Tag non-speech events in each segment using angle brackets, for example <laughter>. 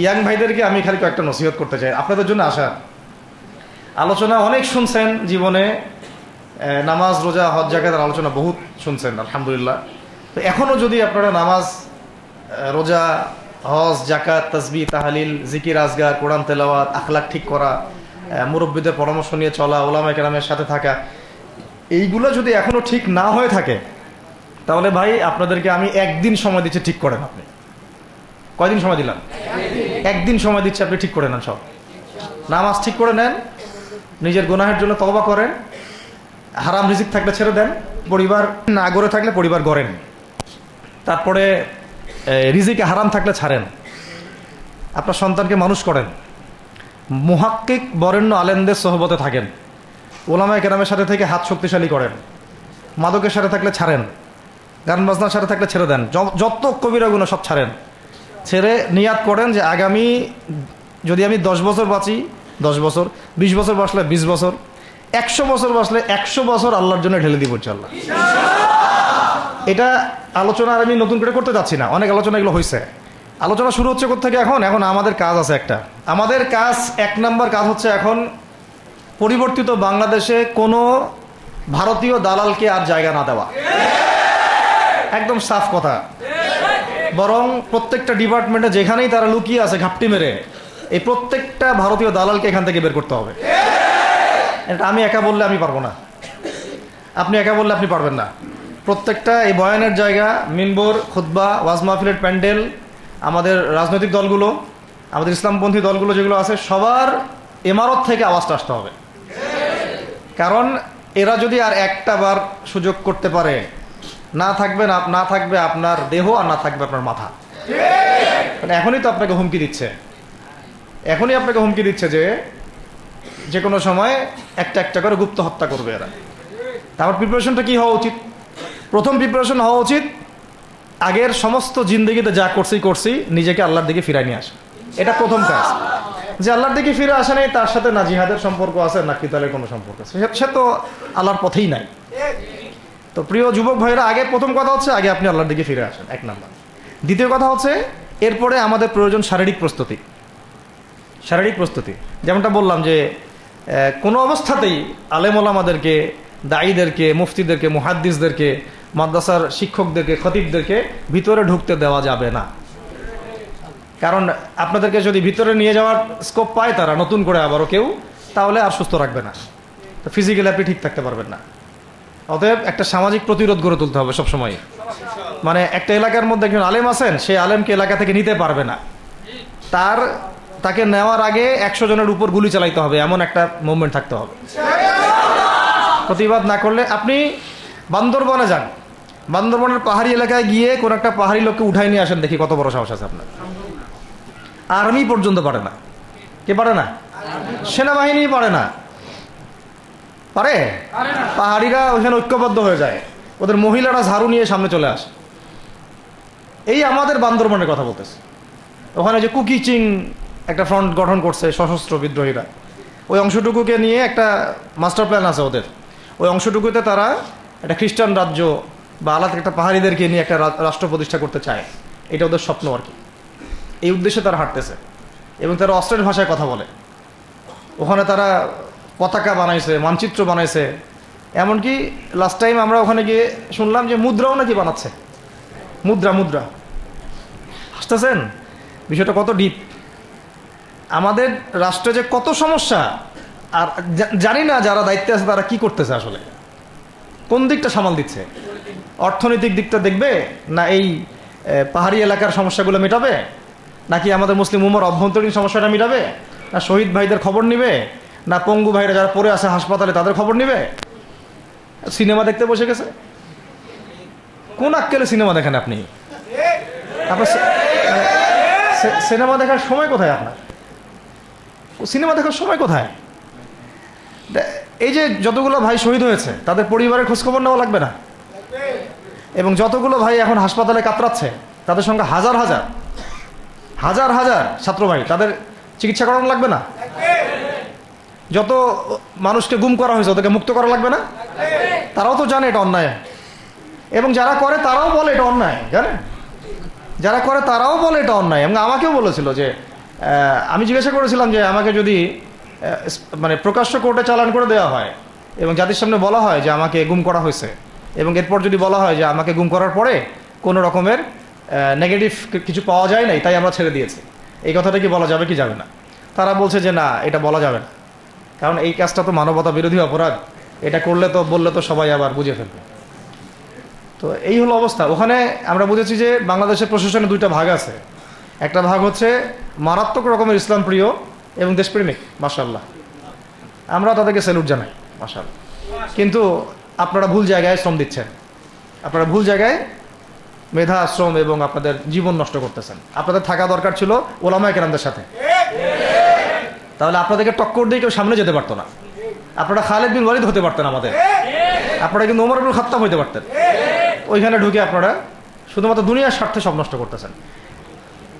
Young ভাইদেরকে আমি খালি কয়েকটা নসিহত করতে চাই। আপনাদের জন্য আসা আলোচনা অনেক শুনছেন জীবনে নামাজ, রোজা, হজ জাকাতের আলোচনা বহুত শুনছেন, আলহামদুলিল্লাহ। তো এখনও যদি আপনারা নামাজ রোজা, হজ জাকাত তসবি তাহালিল, জিকির, আজগার, কোরআন, তেলাওয়াত, আখলাক ঠিক করা মুরব্বীদের পরামর্শ নিয়ে চলা, ওলামা কেরামের সাথে থাকা, এইগুলো যদি এখনও ঠিক না হয়ে থাকে, তাহলে ভাই আপনাদেরকে আমি একদিন সময় দিচ্ছি ঠিক করেন আপনি। কয়দিন সময় দিলাম? একদিন সময় দিচ্ছি, আপনি ঠিক করে নেন সব। নামাজ ঠিক করে নেন, নিজের গুনাহের জন্য তওবা করেন, হারাম রিজিক থাকলে ছেড়ে দেন, পরিবার না গড়ে থাকলে পরিবার গড়েন। তারপরে রিজিকে হারাম থাকলে ছাড়েন। আপনার সন্তানকে মানুষ করেন। মুহাক্কিক বরেণ্য আলেমদের সহবতে থাকেন। ওলামায় কেরামের সাথে থেকে হাত শক্তিশালী করেন। মাদকের সাথে থাকলে ছাড়েন। গান বাজনার সাথে থাকলে ছেড়ে দেন। যত কবিরাগুলো সব ছাড়েন। ছেড়ে নিয়াত করেন যে আগামী, যদি আমি দশ বছর বাঁচি, দশ বছর, বিশ বছর বাঁচলে বিশ বছর, একশো বছর বাঁচলে একশো বছর আল্লাহর জন্য ঢেলে দিব ইনশাল্লাহ এটা আলোচনা আর আমি নতুন করে করতে যাচ্ছি না, অনেক আলোচনা এগুলো হয়েছে আলোচনা শুরু হচ্ছে থেকে এখন? এখন আমাদের কাজ আছে একটা। আমাদের কাজ, এক নম্বর কাজ হচ্ছে এখন পরিবর্তিত বাংলাদেশে কোনো ভারতীয় দালালকে আর জায়গা না দেওয়া। একদম সাফ কথা। বরং প্রত্যেকটা ডিপার্টমেন্টে যেখানেই তারা লুকিয়ে আছে ঘাপটি মেরে, এই প্রত্যেকটা ভারতীয় দালালকে এখান থেকে বের করতে হবে। এটা আমি একা বললে আমি পারব না। আপনি একা বললে আপনি পারবেন না। প্রত্যেকটা এই বয়ানের জায়গা মিনবর খুদ্া ওয়াজ মাহফিলের প্যান্ডেল, আমাদের রাজনৈতিক দলগুলো, আমাদের ইসলামপন্থী দলগুলো যেগুলো আছে, সবার ইমারত থেকে আওয়াজটা আসতে হবে। কারণ এরা যদি আর একটা বার সুযোগ করতে পারে না থাকবে না না থাকবে আপনার দেহ আর না থাকবে আপনার মাথা। মানে এখনই তো আপনাকে হুমকি দিচ্ছে। এখনই আপনাকে হুমকি দিচ্ছে যে যে কোনো সময় একটা একটা করে গুপ্ত হত্যা করবে এরা। তারপর প্রিপারেশনটা কি হওয়া উচিত? প্রথম প্রিপারেশন হওয়া উচিত, আগের সমস্ত জিন্দগিতে যা করছি করছি, নিজেকে আল্লাহর দিকে ফিরাই নিয়ে আসা। এটা প্রথম কাজ। যে আল্লাহর দিকে ফিরে আসা নেই, তার সাথে না জিহাদের সম্পর্ক আছে, না কিতালের কোনো সম্পর্ক আছে। সে- তো আল্লাহর পথেই নাই। তো প্রিয় যুবক ভাইরা, আগে প্রথম কথা হচ্ছে, আগে আপনি আল্লাহর দিকে ফিরে আসেন, এক নাম্বার। দ্বিতীয় কথা হচ্ছে, এরপরে আমাদের প্রয়োজন শারীরিক প্রস্তুতি। শারীরিক প্রস্তুতি। যেমনটা বললাম যে কোনো অবস্থাতেই আলেমল আমাদেরকে দায়ীদেরকে মুফতিদেরকে, মুহাদ্দিসদেরকে, মাদ্রাসার শিক্ষকদেরকে, খতিবদেরকে ভিতরে ঢুকতে দেওয়া যাবে না। কারণ আপনাদেরকে যদি ভিতরে নিয়ে যাওয়ার স্কোপ পায় তারা, নতুন করে আবারও কেউ, তাহলে আর সুস্থ রাখবে না। তো ফিজিক্যালি আপনি ঠিক থাকতে পারবেন না। অতএব একটা সামাজিক প্রতিরোধ গড়ে তুলতে হবে সবসময় মানে একটা এলাকার মধ্যে একজন আলেম আছেন, সেই আলেমকে এলাকা থেকে নিতে পারবে না। তার, তাকে নেওয়ার আগে একশো জনের উপর গুলি চালাইতে হবে, এমন একটা মুভমেন্ট থাকতে হবে। প্রতিবাদ না করলে, আপনি বান্দরবনে যান। বান্দরবনের পাহাড়ি এলাকায় গিয়ে কোন একটা পাহাড়ি লোককে উঠাই নিয়ে আসেন দেখি কত বড় সাহস আছে আপনার। আর্মি পর্যন্ত পারে না। কে পারে না? সেনাবাহিনী পারে না। পারে? পাহাড়িরা ওখানে ঐক্যবদ্ধ হয়ে যায়। ওদের মহিলারা ঝাড়ু নিয়ে সামনে চলে আসে। এই আমাদের বান্দরবনের কথা বলতেছে। ওখানে যে কুকি চিং একটা ফ্রন্ট গঠন করছে সশস্ত্র বিদ্রোহীরা। ওই অংশটুকুকে নিয়ে একটা মাস্টার প্ল্যান আছে ওদের। ওই অংশটুকুতে তারা একটা খ্রিস্টান রাজ্য বা আলাদা একটা পাহাড়িদেরকে নিয়ে একটা রাষ্ট্র প্রতিষ্ঠা করতে চায়। এটা ওদের স্বপ্ন আর কি। এই উদ্দেশ্যে তারা হাঁটতেছে। এবং তারা অস্ট্রেল ভাষায় কথা বলে। ওখানে তারা পতাকা বানাইছে, মানচিত্র বানাইছে। এমনকি লাস্ট টাইম আমরা ওখানে গিয়ে শুনলাম যে মুদ্রাও নাকি বানাচ্ছে। মুদ্রা মুদ্রা। হাসতেছেন বিষয়টা কত ডিপ আমাদের রাষ্ট্রে যে কত সমস্যা, আর জানি না যারা দায়িত্বে আছে তারা কি করতেছে আসলে। কোন দিকটা সামাল দিচ্ছে? অর্থনৈতিক দিকটা দেখবে? না এই পাহাড়ি এলাকার সমস্যাগুলো মেটাবে? নাকি আমাদের মুসলিম উমর অভ্যন্তরীণ সমস্যাটা মেটাবে? না শহীদ ভাইদের খবর নিবে? না পঙ্গু ভাইরা যারা পড়ে আছে হাসপাতালে, তাদের খবর নিবে? সিনেমা দেখতে বসে গেছে? কোন আক্কেলে সিনেমা দেখেন আপনি? আপনার সিনেমা দেখার সময় কোথায় আপনার? সিনেমা দেখার সময় কোথায়? এই যে যতগুলো ভাই শহীদ হয়েছে, তাদের পরিবারের খোঁজখবর নেওয়া লাগবে না? এবং যতগুলো ভাই এখন হাসপাতালে কাতরাচ্ছে, তাদের সঙ্গে হাজার হাজার। হাজার হাজার ছাত্র ভাই, তাদের চিকিৎসা করানো লাগবে না? যত মানুষকে গুম করা হয়েছে, ওদেরকে মুক্ত করা লাগবে না? তারাও তো জানে এটা অন্যায়। এবং যারা করে, তারাও বলে এটা অন্যায় জানে যারা করে, তারাও বলে এটা অন্যায়। এবং আমাকেও বলেছিল যে আমি জিজ্ঞাসা করেছিলাম যে, আমাকে যদি মানে প্রকাশ্য কোর্টে চালান করে দেওয়া হয়, এবং জাতির সামনে বলা হয় যে, আমাকে গুম করা হয়েছে, এবং এরপর যদি বলা হয় যে, আমাকে গুম করার পরে কোনো রকমের নেগেটিভ কিছু পাওয়া যায় নাই, তাই আমরা ছেড়ে দিয়েছি। এই কথাটা কি বলা যাবে কি যাবে না? তারা বলছে যে, না, এটা বলা যাবে না। কারণ এই কাজটা তো মানবতা বিরোধী অপরাধ। এটা করলে তো, বললে তো সবাই আবার বুঝে ফেলবে। তো এই হলো অবস্থা। ওখানে আমরা বুঝেছি যে বাংলাদেশের প্রশাসনে দুইটা ভাগ আছে। একটা ভাগ হচ্ছে মারাত্মক রকমের ইসলাম প্রিয় এবং দেশপ্রেমিক মাশাল্লাহ আমরা তাদেরকে স্যালুট জানাই মাশাল্লাহ কিন্তু আপনারা ভুল জায়গায় শ্রম দিচ্ছেন। আপনারা ভুল জায়গায় মেধা, শ্রম এবং আপনাদের জীবন নষ্ট করতেছেন। আপনাদের থাকা দরকার ছিল ওলামা কেরামদের সাথে। তাহলে আপনাদেরকে টক্কর দিয়ে কেউ সামনে যেতে পারতো না। আপনারা খালেদ বিন ওয়ালিদ হতে পারতেন আমাদের। আপনারা কিন্তু ওমর আব্দুল খাত্তাব হইতে পারতেন। ওইখানে ঢুকে আপনারা শুধুমাত্র দুনিয়ার স্বার্থে সব নষ্ট করতেছেন।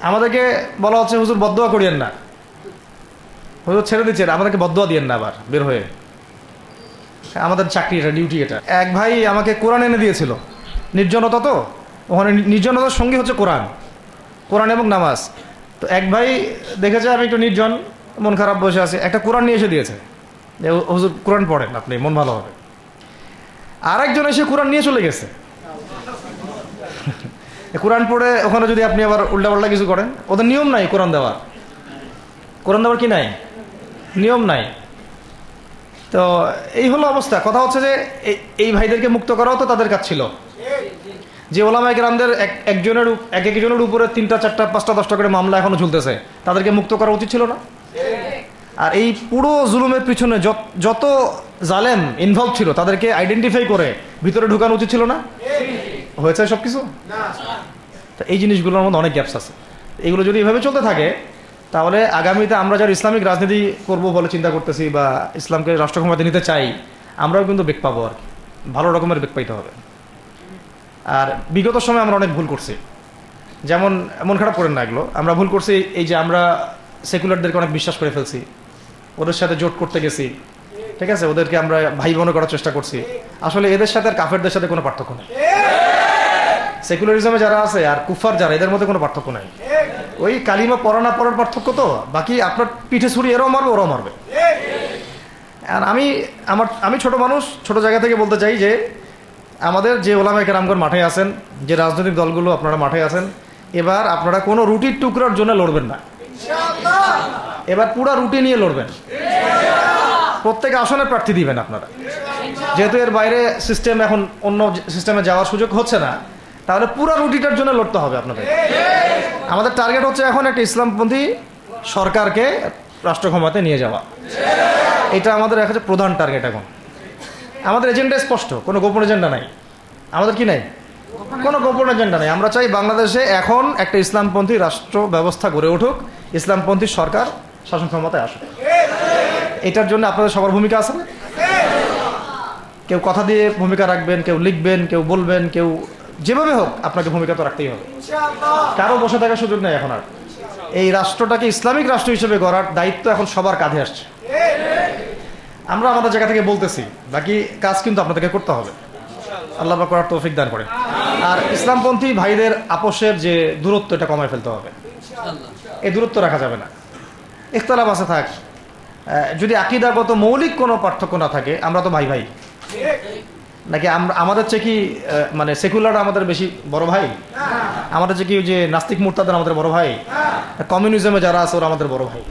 আমাদেরকে বলা হচ্ছে, হুজুর বদোয়া করিয়েন না। হুজুর ছেড়ে দিচ্ছেন, আমাদেরকে বদোয়া দিয়েন না আবার, বের হয়ে। আমাদের চাকরি, এটা ডিউটি, এটা। এক ভাই আমাকে কোরআন এনে দিয়েছিল। নির্জনতা তো? ওখানে নির্জনতার সঙ্গী হচ্ছে কোরআন। কোরআন এবং নামাজ। তো এক ভাই দেখেছে আমি একটু নির্জন মন খারাপ বসে আছে। একটা কোরআন নিয়ে এসে দিয়েছে। হুজুর কোরআন পড়েন আপনি, মন ভালো হবে। আর একজন এসে কোরআন নিয়ে চলে গেছে। কোরআন পড়ে ওখানে যদি আপনি আবার উল্টাপাল্টা কিছু করেন, ওদের নিয়ম নাই কোরআন দেওয়ার। কোরআন দেওয়ার কি নাই? নিয়ম নাই। তো এই হলো অবস্থা। কথা হচ্ছে যে এই- এই ভাইদেরকে মুক্ত করাও তো তাদের কাজ ছিল। যে ওলামা গ্রামদের এক একজনের এক একজনের উপরে তিনটা, চারটা, পাঁচটা, দশটা করে মামলা এখনও ঝুলতেছে তাদেরকে মুক্ত করা উচিত ছিল না? আর এই পুরো জুলুমের পিছনে যত- জালেম ইনভলভ ছিল, তাদেরকে আইডেন্টিফাই করে ভিতরে ঢুকানো উচিত ছিল না? হয়েছে সব কিছু এই জিনিসগুলোর মধ্যে অনেক গ্যাপস আছে। এগুলো যদি এভাবে চলতে থাকে, তাহলে আগামীতে আমরা যারা ইসলামিক রাজনীতি করব বলে চিন্তা করতেছি বা ইসলামকে রাষ্ট্র ক্ষমতা নিতে চাই, আমরাও কিন্তু বেগ পাবো আর কি। ভালো রকমের বেগ পাইতে হবে। আর বিগত সময় আমরা অনেক ভুল করছি। যেমন, মন খারাপ করেন না এগুলো। আমরা ভুল করছি এই যে আমরা সেকুলারদেরকে অনেক বিশ্বাস করে ফেলছি। ওদের সাথে জোট করতে গেছি। ঠিক আছে? ওদেরকে আমরা ভাই বোন করার চেষ্টা করছি। আসলে এদের সাথে আর কাফেরদের সাথে কোনো পার্থক্য নেই। সেকুলারিজমে যারা আছে আর কুফার যারা, এদের মধ্যে কোনো পার্থক্য নাই। ওই কালিমা পড়া না পড়ার পার্থক্য তো? বাকি আপনার পিঠে ছুরি, এরাও মারবে, ওরাও মারবে। আর আমি, আমার, আমি ছোট মানুষ, ছোট জায়গা থেকে বলতে চাই যে, আমাদের যে ওলামা কেরামগর মাঠে আছেন, যে রাজনৈতিক দলগুলো আপনারা মাঠে আছেন, এবার আপনারা কোনো রুটির টুকরার জন্য লড়বেন না। এবার পুরা রুটি নিয়ে লড়বেন। প্রত্যেক আসনে প্রার্থী দিবেন আপনারা। যেহেতু এর বাইরে সিস্টেম এখন অন্য সিস্টেমে যাওয়ার সুযোগ হচ্ছে না, তাহলে পুরো রুটিটার জন্য লড়তে হবে আপনাদের। আমাদের টার্গেট হচ্ছে এখন একটা ইসলামপন্থী সরকারকে রাষ্ট্র ক্ষমতায় নিয়ে যাওয়া। এটা আমাদের একটা প্রধান টার্গেট এখন। আমাদের এজেন্ডা স্পষ্ট, কোনো গোপন এজেন্ডা নাই। আমাদের কি নাই? কোনো গোপন এজেন্ডা নেই। আমরা চাই বাংলাদেশে এখন একটা ইসলামপন্থী রাষ্ট্র ব্যবস্থা গড়ে উঠুক। ইসলামপন্থী সরকার শাসন ক্ষমতায় আসুক। এটার জন্য আপনাদের সবার ভূমিকা আছে না? কেউ কথা দিয়ে ভূমিকা রাখবেন, কেউ লিখবেন, কেউ বলবেন, কেউ যেভাবে হোক আপনাকে ভূমিকা তো রাখতেই হবে। কারও বসে থাকার সুযোগ নেই এখন আর। এই রাষ্ট্রটাকে ইসলামিক রাষ্ট্র হিসেবে গড়ার দায়িত্ব এখন সবার কাঁধে আসছে। আমরা আমাদের জায়গা থেকে বলতেছি, বাকি কাজ কিন্তু আপনাদেরকে করতে হবে। আল্লাহ করার তৌফিক দান করে আর ইসলামপন্থী ভাইদের আপোষের যে দূরত্ব, এটা কমায় ফেলতে হবে। এই দূরত্ব রাখা যাবে না। ইখতলাফ আছে, থাক। যদি আকিদাগত মৌলিক কোনো পার্থক্য না থাকে, আমরা তো ভাই ভাই নাকি আমরা আমাদের চেয়ে কি মানে সেকুলার আমাদের বেশি বড় ভাই? আমাদের চেয়ে কি যে নাস্তিক মুরতাদের আমাদের বড় ভাই? কমিউনিজমে যারা আছে, ওরা আমাদের বড় ভাই।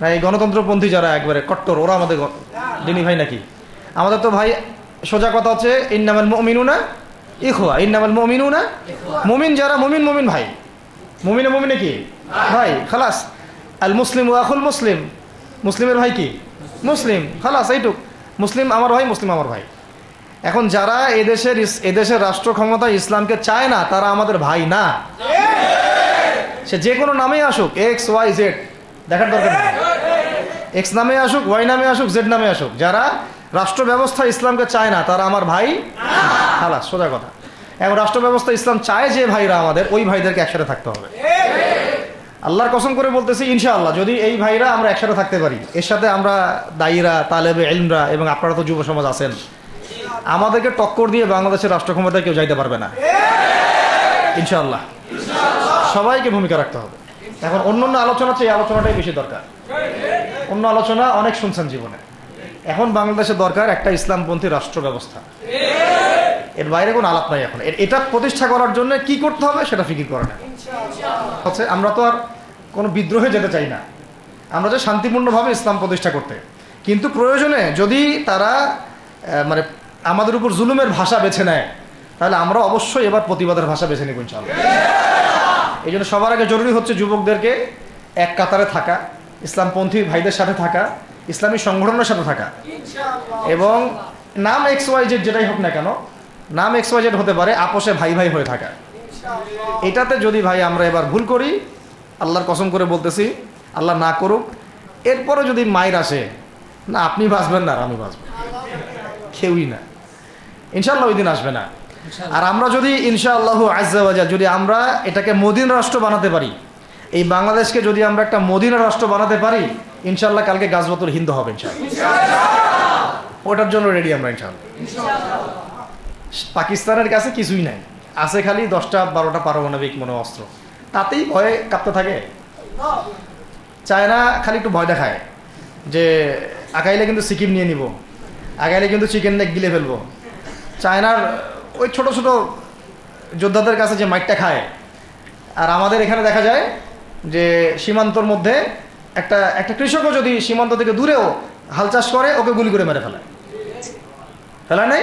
না, এই গণতন্ত্রপন্থী যারা একবারে কট্টর, ওরা আমাদের দিনী ভাই নাকি? আমাদের তো ভাই, সোজা কথা হচ্ছে, ইন্নামাল মমিনু না ইখোয়া ইন্নামাল মমিনু না মুমিন, যারা মমিন মমিন ভাই। মুমিনে মুমিনে কি? ভাই, খালাস। আল মুসলিম ওয়াকুল মুসলিম। মুসলিমের ভাই কি? মুসলিম। খালাস, এইটুক। মুসলিম আমার ভাই, মুসলিম আমার ভাই। এখন যারা এদেশের এদেশের রাষ্ট্র ক্ষমতা ইসলামকে চায় না, তারা আমাদের ভাই না। সে যে কোনো নামেই আসুক, এক্স, ওয়াই, জেড। দেখার দরকার নেই। এক্স নামে আসুক, ওয়াই নামে আসুক, জেড নামে আসুক। যারা রাষ্ট্র ব্যবস্থা ইসলামকে চায় না, তারা আমার ভাই খালাস, সোজা কথা। এবং রাষ্ট্র ব্যবস্থা ইসলাম চায় যে ভাইরা আমাদের, ওই ভাইদেরকে একসাথে থাকতে হবে। আল্লাহর কসম করে বলতেছি, ইনশাআল্লাহ, যদি এই ভাইরা আমরা একসাথে থাকতে পারি, এর সাথে আমরা দায়ীরা, তালেবে এলমরা এবং আপনারা তো যুব সমাজ আছেন, আমাদেরকে টক্কর দিয়ে বাংলাদেশের রাষ্ট্র ক্ষমতায় কেউ যাইতে পারবে না। ইনশাআল্লাহ। সবাইকে ভূমিকা রাখতে হবে। এখন অন্য অন্য আলোচনা চেয়ে আলোচনাটাই বেশি দরকার। অন্য আলোচনা অনেক শুনছেন জীবনে। এখন বাংলাদেশে দরকার একটা ইসলামপন্থী রাষ্ট্র ব্যবস্থা এর বাইরে কোনো আলাপ নাই এখন। এটা প্রতিষ্ঠা করার জন্য কি করতে হবে সেটা ফিকির করে না। হচ্ছে আমরা তো আর কোনো বিদ্রোহে যেতে চাই না। আমরা যে শান্তিপূর্ণভাবে ইসলাম প্রতিষ্ঠা করতে। কিন্তু প্রয়োজনে যদি তারা মানে আমাদের উপর জুলুমের ভাষা বেছে নেয়, তাহলে আমরা অবশ্যই এবার প্রতিবাদের ভাষা বেছে নেব ইনশাআল্লাহ। এই জন্য সবার আগে জরুরি হচ্ছে যুবকদেরকে এক কাতারে থাকা, ইসলামপন্থী ভাইদের সাথে থাকা, ইসলামী সংগঠনের সাথে থাকা। এবং নাম এক্স ওয়াই জেড যেটাই হোক না কেন নাম এক্স ওয়াই জেড হতে পারে আপোষে ভাই ভাই হয়ে থাকা এটাতে যদি ভাই আমরা এবার ভুল করি আল্লাহর কসম করে বলতেছি আল্লাহ না করুক এরপরে যদি মায়ের আসে না আপনি বাঁচবেন না আর আমি বাঁচব। কেউই না। ইনশাল্লাহ ওই দিন আসবে না। আর আমরা যদি ইনশাআল্লাহ আজ্জাবাজা যদি আমরা এটাকে মদিন রাষ্ট্র বানাতে পারি এই বাংলাদেশকে যদি আমরা একটা মদিনা রাষ্ট্র বানাতে পারি ইনশাল্লাহ কালকে গাছবাতুর হিন্দু হবে ইনশাল্লাহ ওটার জন্য রেডি আমরা ইনশাল্লাহ পাকিস্তানের কাছে কিছুই নাই। আছে খালি দশটা, বারোটা পারমাণবিক মনে অস্ত্র তাতেই ভয়ে কাঁপতে থাকে। চায়না খালি একটু ভয় দেখায় যে আগাইলে কিন্তু সিকিম নিয়ে নিব, আগাইলে কিন্তু চিকেন নেক গিলে ফেলব। চায়নার ওই ছোট ছোট যোদ্ধাদের কাছে যে মাইকটা খায়, আর আমাদের এখানে দেখা যায় যে সীমান্তর মধ্যে একটা একটা কৃষকও যদি সীমান্ত থেকে দূরেও হাল চাষ করে, ওকে গুলি করে মেরে ফেলে। ফেলা নেই?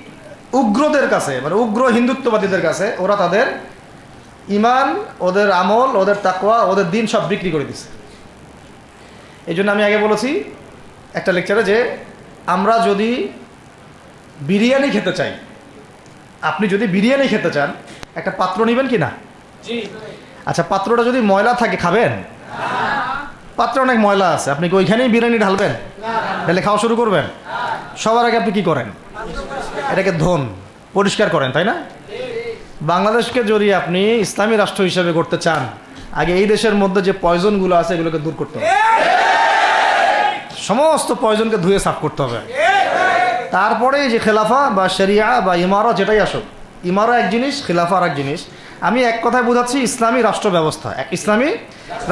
উগ্রদের কাছে মানে উগ্র হিন্দুত্ববাদীদের কাছে ওরা তাদের ইমান ওদের আমল ওদের তাকওয়া ওদের দিন সব বিক্রি করে দিছে। এই জন্য আমি আগে বলেছি একটা লেকচারে যে আমরা যদি বিরিয়ানি খেতে চাই আপনি যদি বিরিয়ানি খেতে চান একটা পাত্র নেবেন কি না? আচ্ছা পাত্রটা যদি ময়লা থাকে খাবেন? পাত্র অনেক ময়লা আছে আপনি কি ওইখানেই বিরিয়ানি ঢালবেন? ঢেলে খাওয়া শুরু করবেন? সবার আগে আপনি কি করেন? এটাকে ধন, পরিষ্কার করেন, তাই না? বাংলাদেশকে যদি আপনি ইসলামী রাষ্ট্র হিসেবে করতে চান, আগে এই দেশের মধ্যে যে পয়জনগুলো আছে এগুলোকে দূর করতে হবে। সমস্ত পয়জনকে ধুয়ে সাফ করতে হবে। তারপরে যে খেলাফা বা শরিয়া বা ইমারা যেটাই আসুক, ইমারা এক জিনিস, খেলাফা আর এক জিনিস। আমি এক কথায় বোঝাচ্ছি, ইসলামী রাষ্ট্র ব্যবস্থা, এক ইসলামী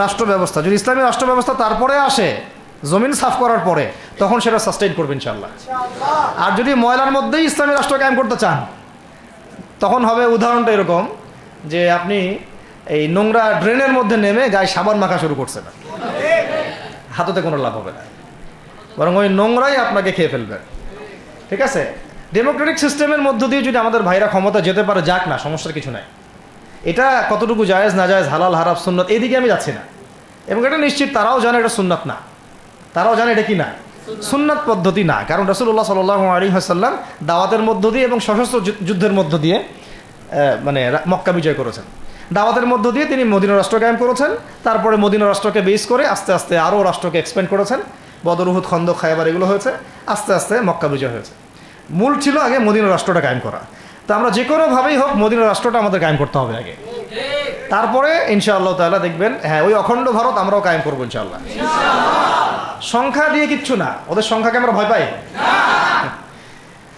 রাষ্ট্র ব্যবস্থা। যদি ইসলামী রাষ্ট্র ব্যবস্থা তারপরে আসে জমিন সাফ করার পরে তখন সেটা সাস্টেইন করবে ইনশাল্লাহ আর যদি ময়লার মধ্যেই ইসলামী রাষ্ট্র কায়েম করতে চান, তখন হবে উদাহরণটা এরকম যে আপনি এই নোংরা ড্রেনের মধ্যে নেমে গায়ে সাবান মাখা শুরু করছেন। হাততে কোনো লাভ হবে না। বরং ওই নোংরাই আপনাকে খেয়ে ফেলবে। ঠিক আছে? ডেমোক্রেটিক সিস্টেমের মধ্য দিয়ে যদি আমাদের ভাইরা ক্ষমতা যেতে পারে, যাক না, সমস্যার কিছু নাই। এটা কতটুকু জায়েজ, না জায়েজ, হালাল হারাপ সুন্নত এইদিকে আমি যাচ্ছি না। এবং এটা নিশ্চিত তারাও জানে এটা সুন্নাত না। তারাও জানে এটা কি না। সুন্নাত পদ্ধতি না। কারণ রসুল্লাহ সাল আলী হাসাল্লাম দাওয়াতের মধ্য দিয়ে এবং সশস্ত্র যুদ্ধের মধ্য দিয়ে মানে মক্কা বিজয় করেছেন। দাওয়াতের মধ্য দিয়ে তিনি মদিনা রাষ্ট্র কায়েম করেছেন। তারপরে মদিনা রাষ্ট্রকে বেস করে আস্তে আস্তে আরও রাষ্ট্রকে এক্সপেন্ড করেছেন। বদরুহুদ খন্দ খায়বার এগুলো হয়েছে। আস্তে আস্তে মক্কা বিজয় হয়েছে। মূল ছিল আগে মদিনা রাষ্ট্রটা কায়েম করা। তো আমরা যে কোনোভাবেই হোক মদিনা রাষ্ট্রটা আমাদের কায়েম করতে হবে আগে। তারপরে ইনশাআল্লাহ তাআলা দেখবেন হ্যাঁ ওই অখণ্ড ভারত আমরাও কায়েম করব ইনশাআল্লাহ। সংখ্যা দিয়ে কিচ্ছু না। ওদের সংখ্যাকে আমরা ভয় পাই?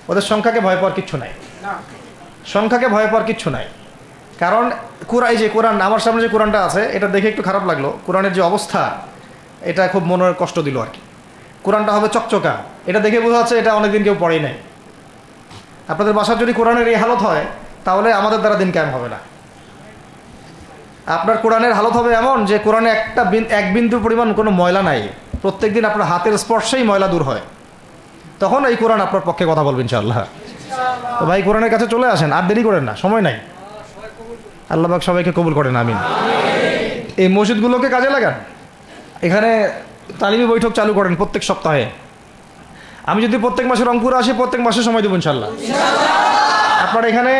ওদের সংখ্যাকে ভয় পাওয়ার কিচ্ছু নাই। সংখ্যাকে ভয় পাওয়ার কিচ্ছু নাই। কারণ কোরআন যে কোরআন, আমার সামনে যে কোরআনটা আছে, এটা দেখে একটু খারাপ লাগল। কোরআনের যে অবস্থা, এটা খুব মনের কষ্ট দিল আর কি। কোরআনটা হবে চকচকা। এটা দেখে বোঝা যাচ্ছে এটা অনেকদিন কেউ পড়েই নাই। আপনাদের বাসার যদি কোরআনের এই হালত হয়, তাহলে আমাদের দ্বারা দিন কায়েম হবে না। আপনার কোরআনের হালত হবে এমন যে কোরআনে একটা এক বিন্দু পরিমাণ কোনো ময়লা নাই। প্রত্যেক দিন আপনার হাতের স্পর্শেই ময়লা দূর হয়। তখন এই কোরআন আপনার পক্ষে কথা বলবেন ইনশাআল্লাহ। তো ভাই, কোরআনের কাছে চলে আসেন, আর দেরি করেন না, সময় নাই। আল্লাহবাক সবাইকে কবুল করেন, আমিন। এই মসজিদগুলোকে কাজে লাগান। এখানে তালিমি বৈঠক চালু করেন প্রত্যেক সপ্তাহে। আমি যদি প্রত্যেক মাসে রংপুরে আসি, প্রত্যেক মাসে সময় দেবো ইনশাল্লাহ আপনারা এখানে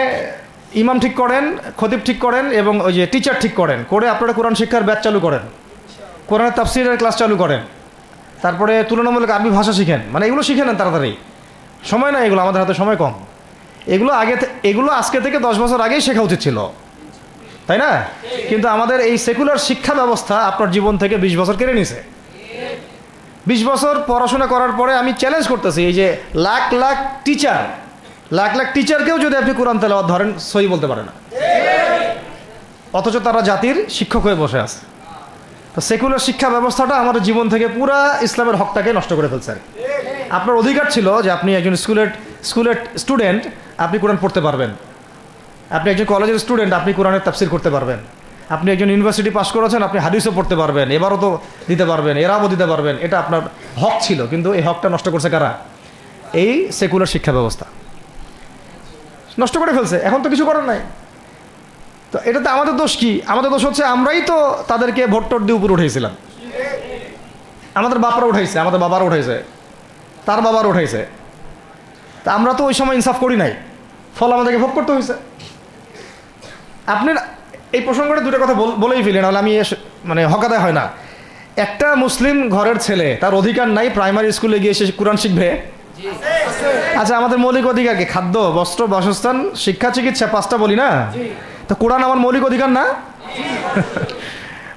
ইমাম ঠিক করেন, খতিব ঠিক করেন, এবং ওই যে টিচার ঠিক করেন। করে আপনারা কোরআন শিক্ষার ব্যাচ চালু করেন। কোরআনের তাফসিরের ক্লাস চালু করেন। তারপরে তুলনামূলক আরবি ভাষা শিখেন। মানে এগুলো শিখে নেন তাড়াতাড়ি। সময় না এগুলো, আমাদের হাতে সময় কম। এগুলো আগে এগুলো আজকে থেকে দশ বছর আগেই শেখা উচিত ছিল। তাই না? কিন্তু আমাদের এই সেকুলার শিক্ষা ব্যবস্থা আপনার জীবন থেকে বিশ বছর কেড়ে নিছে। বিশ বছর পড়াশোনা করার পরে আমি চ্যালেঞ্জ করতেছি এই যে লাখ লাখ টিচার লাখ লাখ টিচারকেও যদি আপনি কোরআন তেলাওয়াত ধরেন, সই বলতে পারে না। অথচ তারা জাতির শিক্ষক হয়ে বসে আছে। তো সেকুলার শিক্ষা ব্যবস্থাটা আমাদের জীবন থেকে পুরা ইসলামের হকটাকে নষ্ট করে ফেলছে আপনার অধিকার ছিল যে আপনি একজন স্কুলের স্কুলের স্টুডেন্ট আপনি কোরআন পড়তে পারবেন। আপনি একজন কলেজের স্টুডেন্ট আপনি কোরআনের তাফসির করতে পারবেন। আপনি একজন ইউনিভার্সিটি পাস করেছেন, আপনি হাদিসও পড়তে পারবেন, এবারও তো দিতে পারবেন, এরাও দিতে পারবেন, এটা আপনার হক ছিল, কিন্তু এই হকটা নষ্ট করছে কারা? এই সেকুলার শিক্ষা ব্যবস্থা। নষ্ট করে ফেলছে, এখন তো কিছু করার নাই। তো এটাতে আমাদের দোষ কি? আমাদের দোষ হচ্ছে আমরাই তো তাদেরকে ভোট টোট দিয়ে উপরে উঠেছিলাম আমাদের বাপারা উঠাইছে, আমাদের বাবারা উঠাইছে, তার বাবার উঠাইছে। তা আমরা তো ওই সময় ইনসাফ করি নাই। ফল আমাদেরকে ভোগ করতে হয়েছে আপনার এই প্রসঙ্গটা দুটো কথা বলেই ফেলি, নাহলে আমি মানে হকাদায় হয় না। একটা মুসলিম ঘরের ছেলে, তার অধিকার নাই, প্রাইমারি স্কুলে গিয়ে সে কোরআন শিখবে? আচ্ছা আমাদের মৌলিক অধিকার কি? খাদ্য, বস্ত্র, বাসস্থান, শিক্ষা, চিকিৎসা, পাঁচটা বলি না? তো কোরআন আমার মৌলিক অধিকার না?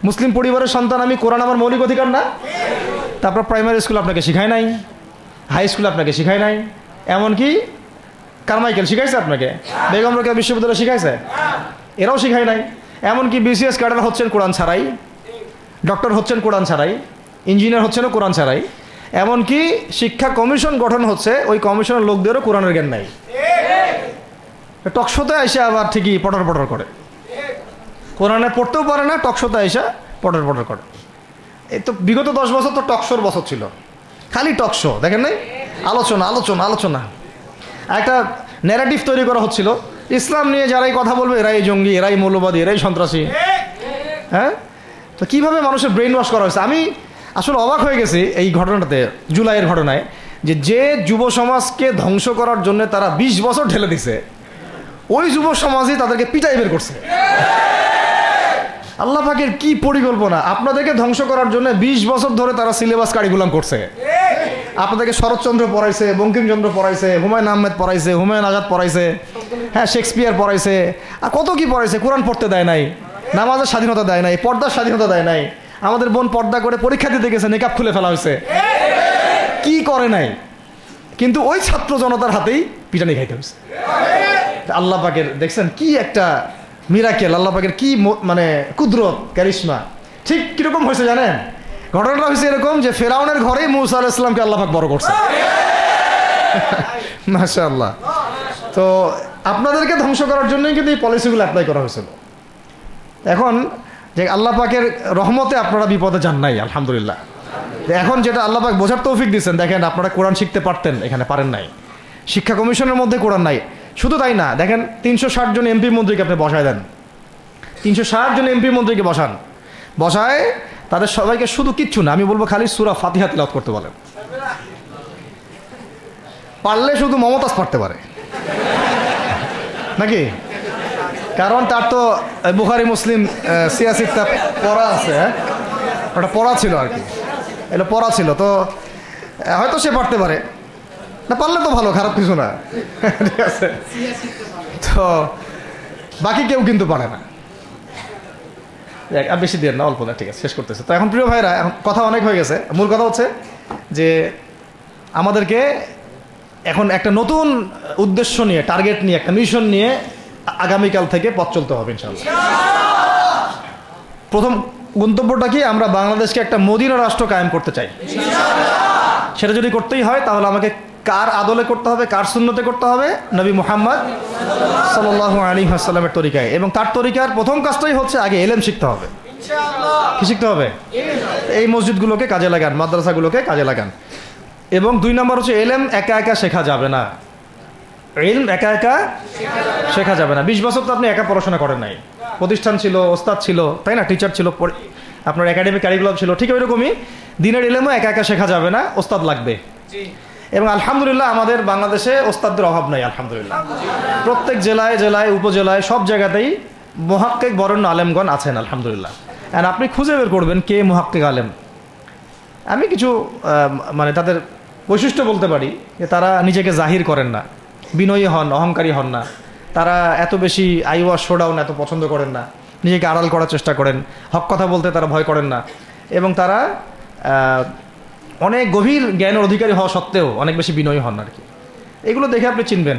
মুসলিম পরিবারের সন্তান আমি, কোরআন আমার মৌলিক অধিকার না? তারপর প্রাইমারি স্কুল আপনাকে শিখায় নাই হাই স্কুল আপনাকে শিখায় নাই, এমনকি কারমাইকেল শিখাইছে আপনাকে, বেগম রোকেয়া বিশ্ববিদ্যালয় শিখাইছে, এরাও শিখায় নাই, এমনকি বিসিএস ক্যাডার হচ্ছেন কোরআন ছাড়াই ডক্টর হচ্ছেন কোরআন ছাড়াই ইঞ্জিনিয়ার হচ্ছেন কোরআন ছাড়াই, এমনকি শিক্ষা কমিশন গঠন হচ্ছে, ওই কমিশনের লোকদেরও কোরআনের জ্ঞান নাই। টকশোতে এসে আবার ঠিকই পটর পটর করে। কোরআনে পড়তেও পারে না টকশোতে এসে পটর পটর করে। এই তো বিগত দশ বছর তো টকশোর বছর ছিল। খালি টকশো দেখেন নাই? আলোচনা আলোচনা আলোচনা। একটা ন্যারেটিভ তৈরি করা হচ্ছিল। ইসলাম নিয়ে যারাই কথা বলবে, এরাই জঙ্গি, এরাই মৌলবাদী, এরাই সন্ত্রাসী। হ্যাঁ? তো কীভাবে মানুষের ব্রেন ওয়াশ করা হয়েছে? আমি আসলে অবাক হয়ে গেছি এই ঘটনাটাতে, জুলাইয়ের ঘটনায়, যে যে যুব সমাজকে ধ্বংস করার জন্য তারা বিশ বছর ঢেলে দিছে। ওই যুব সমাজই তাদেরকে পিটাই বের করছে। আল্লাহ পাকের কি পরিকল্পনা? আপনাদেরকে ধ্বংস করার জন্য বিশ বছর ধরে তারা সিলেবাস কারিকুলাম করছে। আপনাদেরকে শরৎচন্দ্র পড়াইছে, বঙ্কিমচন্দ্র পড়াইছে, হুমায়ুন আহমেদ পড়াইছে, হুমায়ুন আজাদ পড়াইছে হ্যাঁ শেক্সপিয়ার পড়াইছে। আর কত কি পড়াইছে? কোরআন পড়তে দেয় নাই, নামাজের স্বাধীনতা দেয় নাই, পর্দার স্বাধীনতা দেয় নাই। আমাদের বোন পর্দা করে পরীক্ষা দিতে গেছে নেকাব খুলে ফেলা হয়েছে। কি করে নাই? কিন্তু ওই ছাত্র জনতার হাতেই পিটানি খাইতে হয়েছে। আল্লাহ পাকের দেখছেন? কি একটা মিরাকেল আল্লাহ পাকের কি মানে কুদরত ক্যারিশমা ঠিক কীরকম হয়েছে জানেন? ঘটনাটা হয়েছে এরকম যে ফেরাউনের ঘরেই মুসা আলাহ ইসলামকে আল্লাহ পাক বড় করছে। মাশা আল্লাহ তো আপনাদেরকে ধ্বংস করার জন্যই কিন্তু এই পলিসিগুলো অ্যাপ্লাই করা হয়েছিল। এখন যে আল্লাহ পাকের রহমতে আপনারা বিপদে যান নাই আলহামদুলিল্লাহ। এখন যেটা আল্লাহ পাক বোঝার তৌফিক দিচ্ছেন দেখেন আপনারা কোরআন শিখতে পারতেন এখানে পারেন নাই। শিক্ষা কমিশনের মধ্যে কোরআন নাই। শুধু তাই না দেখেন তিনশো ষাট জন এমপি মন্ত্রীকে আপনি বসায় দেন। তিনশো ষাট জন এমপি মন্ত্রীকে বসান। বসায় তাদের সবাইকে শুধু কিচ্ছু না আমি বলব খালি সুরা ফাতিহা তিলাওয়াত করতে বলেন। পারলে শুধু মমতাজ পারতে পারে। নাকি? কারণ তার তো বুখারি মুসলিম আহ, সিয়াসিটটা পড়া আছে হ্যাঁ? ওটা পড়া ছিল আর কি। এটা পড়া ছিল তো হয়তো সে পারতে পারে। না, পারলে তো ভালো, খারাপ কিছু না। ঠিক আছে। তো বাকি কেউ কিন্তু পারে না। আর বেশি দেন না, অল্প না, ঠিক আছে, শেষ করতেছে। তো এখন প্রিয় ভাইরা, এখন কথা অনেক হয়ে গেছে। মূল কথা হচ্ছে যে আমাদেরকে এখন একটা নতুন উদ্দেশ্য নিয়ে টার্গেট নিয়ে, একটা মিশন নিয়ে আগামীকাল থেকে পথ চলতে হবে ইনশাল্লাহ প্রথম গন্তব্যটা কি? আমরা বাংলাদেশকে একটা মদিনা রাষ্ট্র কায়েম করতে চাই। সেটা যদি করতেই হয়, তাহলে আমাকে কার আদলে করতে হবে কার শূন্যতে করতে হবে? নবী মুহাম্মদ সাল্লাহ আলী আসসালামের তরিকায়। এবং তার তরিকার প্রথম কাজটাই হচ্ছে আগে এলেম শিখতে হবে। কি শিখতে হবে? এই মসজিদগুলোকে কাজে লাগান মাদ্রাসাগুলোকে কাজে লাগান। এবং দুই নম্বর হচ্ছে এলেম একা একা শেখা যাবে না। এলম একা একা শেখা যাবে না। বিশ বছর তো আপনি একা পড়াশোনা করেন নাই। প্রতিষ্ঠান ছিল ওস্তাদ ছিল তাই না? টিচার ছিল আপনার একাডেমিক কারিকুলাম ছিল ঠিক ওইরকমই। দিনের এলেমও একা একা শেখা যাবে না ওস্তাদ লাগবে। এবং আলহামদুলিল্লাহ আমাদের বাংলাদেশে ওস্তাদদের অভাব নাই, আলহামদুলিল্লাহ। প্রত্যেক জেলায় জেলায়, উপজেলায়, সব জায়গাতেই মহাক্কেক বরণ্য আলেমগণ আছেন, আলহামদুলিল্লাহ। আর আপনি খুঁজে বের করবেন কে মুহাক্কিক আলেম। আমি কিছু মানে তাদের বৈশিষ্ট্য বলতে পারি যে তারা নিজেকে জাহির করেন না, বিনয়ী হন, অহংকারী হন না। তারা এত বেশি আইওয়া শোডাউন এত পছন্দ করেন না, নিজেকে আড়াল করার চেষ্টা করেন, হক কথা বলতে তারা ভয় করেন না। এবং তারা অনেক গভীর জ্ঞানের অধিকারী হওয়া সত্ত্বেও অনেক বেশি বিনয়ী হন আর কি। এগুলো দেখে আপনি চিনবেন,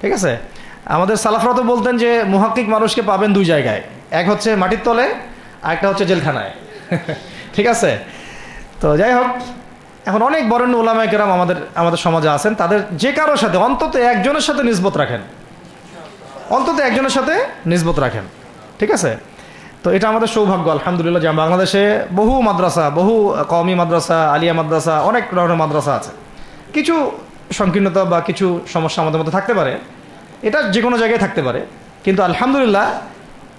ঠিক আছে? আমাদের সালাফরা তো বলতেন যে মুহাক্কিক মানুষকে পাবেন দুই জায়গায়, এক হচ্ছে মাটির তলে আর একটা হচ্ছে জেলখানায়, <laughs> ঠিক আছে? তো যাই হোক, এখন অনেক বরেণ্য ওলামায় কেরাম আমাদের আমাদের সমাজে আছেন, তাদের যে কারোর সাথে অন্তত একজনের সাথে নিসবত রাখেন। অন্তত একজনের সাথে নিসবত রাখেন, ঠিক আছে? তো এটা আমাদের সৌভাগ্য, আলহামদুলিল্লাহ, যে বাংলাদেশে বহু মাদ্রাসা, বহু কওমি মাদ্রাসা, আলিয়া মাদ্রাসা, অনেক ধরনের মাদ্রাসা আছে। কিছু সংকীর্ণতা বা কিছু সমস্যা আমাদের মধ্যে থাকতে পারে। এটা যে কোনো জায়গায় থাকতে পারে। কিন্তু আলহামদুলিল্লাহ,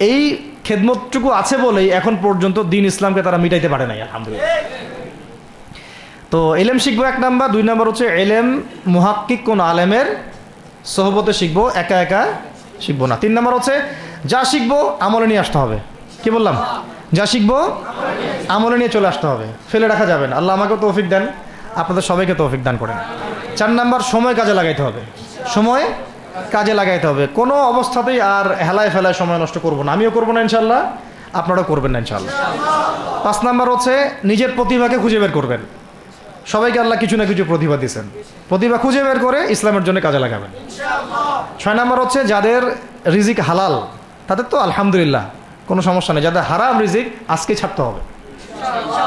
এই খেদমতটুকু আছে বলেই এখন পর্যন্ত দিন ইসলামকে তারা মিটাইতে পারে নাই, আলহামদুলিল্লাহ। তো এলেম শিখব এক নাম্বার, দুই নাম্বার হচ্ছে এলেম মুহাক্কিক কোন আলেমের সহবতে শিখব, একা একা শিখব না। তিন নাম্বার হচ্ছে, যা শিখব আমলে নিয়ে আসতে হবে। কি বললাম? যা শিখব, আমলে নিয়ে চলে আসতে হবে। ফেলে রাখা যাবে না। আল্লাহ আমাকে তৌফিক দেন, আপনাদের সবাইকে তৌফিক দান করেন। চার নাম্বার, সময় কাজে লাগাইতে হবে। সময় কাজে লাগাইতে হবে। কোনো অবস্থাতেই আর হেলায় ফেলায় সময় নষ্ট করব না। আমিও করব না ইনশাল্লাহ আপনারাও করবেন না ইনশাল্লাহ পাঁচ নাম্বার হচ্ছে, নিজের প্রতিভাকে খুঁজে বের করবেন। সবাইকে আল্লাহ কিছু না কিছু প্রতিভা দিয়েছেন। প্রতিভা খুঁজে বের করে ইসলামের জন্য কাজে লাগাবেন। ছয় নম্বর হচ্ছে, যাদের রিজিক হালাল, তাদের তো আলহামদুলিল্লাহ। কোনো সমস্যা নেই। যাদের হারাম রিজিক, আজকে ছাড়তে হবে।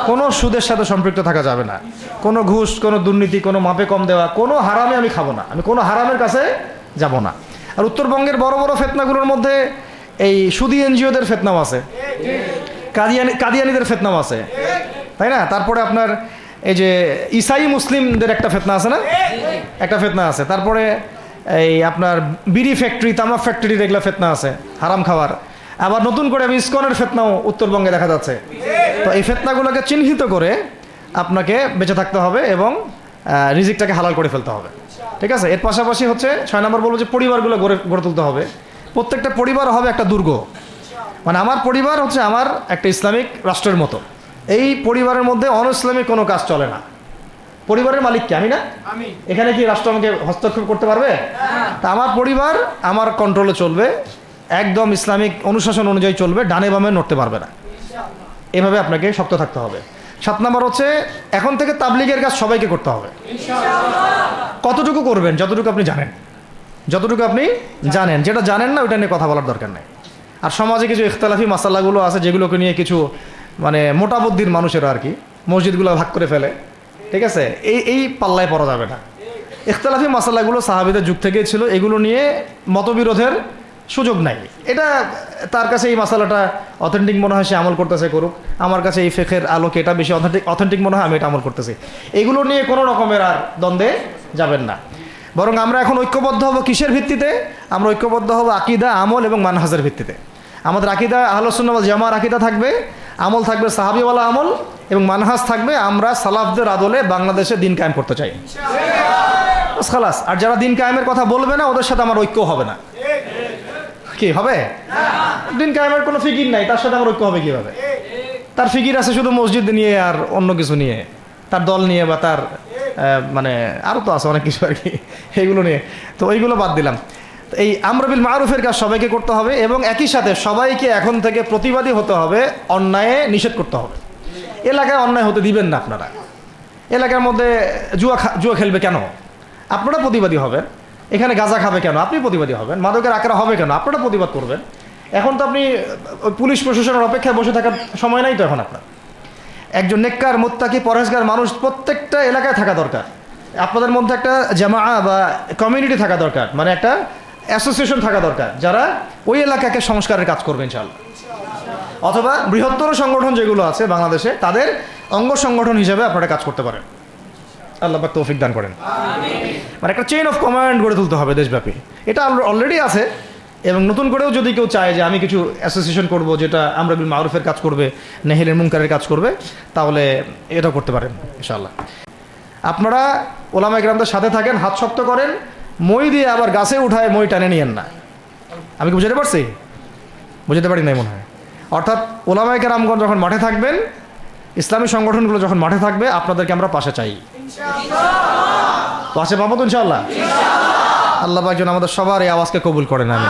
কোনো সুদের সাথে সম্পৃক্ত থাকা যাবে না। কোনো ঘুষ, কোনো দুর্নীতি, কোনো মাপে কম দেওয়া, কোনো হারামে আমি খাব না। আমি কোনো হারামের কাছে যাব না। আর উত্তরবঙ্গের বড় বড় ফেতনাগুলোর মধ্যে এই সুদী এনজিওদের ফেতনাও আছে। কাদিয়ানি, কাদিয়ানিদের ফেতনাও আছে। তাই না? তারপরে আপনার এই যে ইসাই মুসলিমদের একটা ফেতনা আছে না? একটা ফেতনা আছে। তারপরে এই আপনার বিড়ি ফ্যাক্টরি, তামাক ফ্যাক্টরির এগুলো ফেতনা আছে। হারাম খাওয়ার। আবার নতুন করে আমি ইস্কনের ফেতনাও উত্তরবঙ্গে দেখা যাচ্ছে। তো এই ফেতনাগুলোকে চিহ্নিত করে আপনাকে বেঁচে থাকতে হবে এবং রিজিকটাকে হালাল করে ফেলতে হবে। ঠিক আছে? এর পাশাপাশি হচ্ছে ছয় নম্বর বলব যে পরিবারগুলো গড়ে গড়ে তুলতে হবে। প্রত্যেকটা পরিবার হবে একটা দুর্গ। মানে আমার পরিবার হচ্ছে আমার একটা ইসলামিক রাষ্ট্রের মতো। এই পরিবারের মধ্যে অন ইসলামিক কোনো কাজ চলে না। পরিবারের মালিক কি? আমি না? এখানে কি রাষ্ট্র আমাকে হস্তক্ষেপ করতে পারবে? তা আমার পরিবার আমার কন্ট্রোলে চলবে। একদম ইসলামিক অনুশাসন অনুযায়ী চলবে, ডানে বামে নড়তে পারবে না। এভাবে আপনাকে শক্ত থাকতে হবে। সাত নম্বর হচ্ছে, এখন থেকে তাবলিগের কাজ সবাইকে করতে হবে। কতটুকু করবেন, যতটুকু আপনি জানেন। যতটুকু আপনি জানেন। যেটা জানেন না, ওইটা নিয়ে কথা বলার দরকার নেই। আর সমাজে কিছু ইখতলাফি মাসাল্লাগুলো আছে, যেগুলোকে নিয়ে কিছু মানে মোটা বুদ্ধির মানুষেরা আর কি, মসজিদগুলো ভাগ করে ফেলে। ঠিক আছে? এই এই পাল্লায় পড়া যাবে না। ইখতলাফি মাসাল্লাগুলো সাহাবিদের যুগ থেকেই ছিল। এগুলো নিয়ে মতবিরোধের সুযোগ নাই। এটা তার কাছে এই মশালাটা অথেন্টিক মনে হয় সে আমল করতেছে করুক। আমার কাছে এই ফেকের আলোকে এটা বেশি অথেন্টিক অথেন্টিক মনে হয় আমি এটা আমল করতেছি। এগুলো নিয়ে কোনো রকমের আর দ্বন্দ্বে যাবেন না। বরং আমরা এখন ঐক্যবদ্ধ হব কিসের ভিত্তিতে? আমরা ঐক্যবদ্ধ হব আকিদা, আমল এবং মানহাজের ভিত্তিতে। আমাদের আকিদা আহলসুন্নাল জামার আকিদা থাকবে, আমল থাকবে সাহাবিওয়ালা আমল এবং মানহাজ থাকবে। আমরা সালাফদের আদলে বাংলাদেশে দিন কায়েম করতে চাই। খালাস। আর যারা দিন কায়েমের কথা বলবে না, ওদের সাথে আমার ঐক্য হবে না। কি, হবে? দিন কায়েমের কোনো ফিকির নাই, তার সাথে আমার ঐক্য হবে কীভাবে? তার ফিকির আছে শুধু মসজিদ নিয়ে আর অন্য কিছু নিয়ে, তার দল নিয়ে বা তার মানে আরও তো আছে অনেক কিছু আর কি, এইগুলো নিয়ে। তো ওইগুলো বাদ দিলাম। এই আমরবিল মারুফের কাজ সবাইকে করতে হবে এবং একই সাথে সবাইকে এখন থেকে প্রতিবাদী হতে হবে, অন্যায়ে নিষেধ করতে হবে। এলাকায় অন্যায় হতে দিবেন না আপনারা। এলাকার মধ্যে জুয়া জুয়া খেলবে কেন? আপনারা প্রতিবাদী হবেন। এখানে গাঁজা খাবে কেন? আপনি প্রতিবাদী হবেন। মাদকের আকারা হবে কেন? আপনারা প্রতিবাদ করবেন। এখন তো আপনি পুলিশ প্রশাসনের অপেক্ষায় বসে থাকার সময় নাই তো এখন আপনার। একজন নেককার, মোত্তাকি, পরহেজগার মানুষ প্রত্যেকটা এলাকায় থাকা দরকার। আপনাদের মধ্যে একটা জামা বা কমিউনিটি থাকা দরকার। মানে একটা অ্যাসোসিয়েশন থাকা দরকার, যারা ওই এলাকাকে সংস্কারের কাজ করবে ইনশাল্লাহ অথবা বৃহত্তর সংগঠন যেগুলো আছে বাংলাদেশে, তাদের অঙ্গ সংগঠন হিসেবে আপনারা কাজ করতে পারেন। আল্লাহ পাক তৌফিক দান করেন। মানে একটা চেইন অফ কমান্ড গড়ে তুলতে হবে দেশব্যাপী। এটা অলরেডি আছে, এবং নতুন করেও যদি কেউ চায় যে আমি কিছু অ্যাসোসিয়েশন করব যেটা আমরা বিল মারুফের কাজ করবে, নেহেলের মুনকারের কাজ করবে, তাহলে এটাও করতে পারেন, ইনশাআল্লাহ। আপনারা ওলামা গ্রামদের সাথে থাকেন, হাত শক্ত করেন, মই দিয়ে আবার গাছে উঠায় মই টানে নিয়েন না। আমি কি বুঝাতে পারছি? বুঝাতে পারি নাই মনে হয়। অর্থাৎ ওলামাইকার রামগঞ্জ যখন মাঠে থাকবেন, ইসলামী সংগঠনগুলো যখন মাঠে থাকবে, আপনাদেরকে আমরা পাশে চাই। পাশে পাবো তো ইনশাল্লাহ আল্লাহ একজন আমাদের সবার এই আওয়াজকে কবুল করেন আমি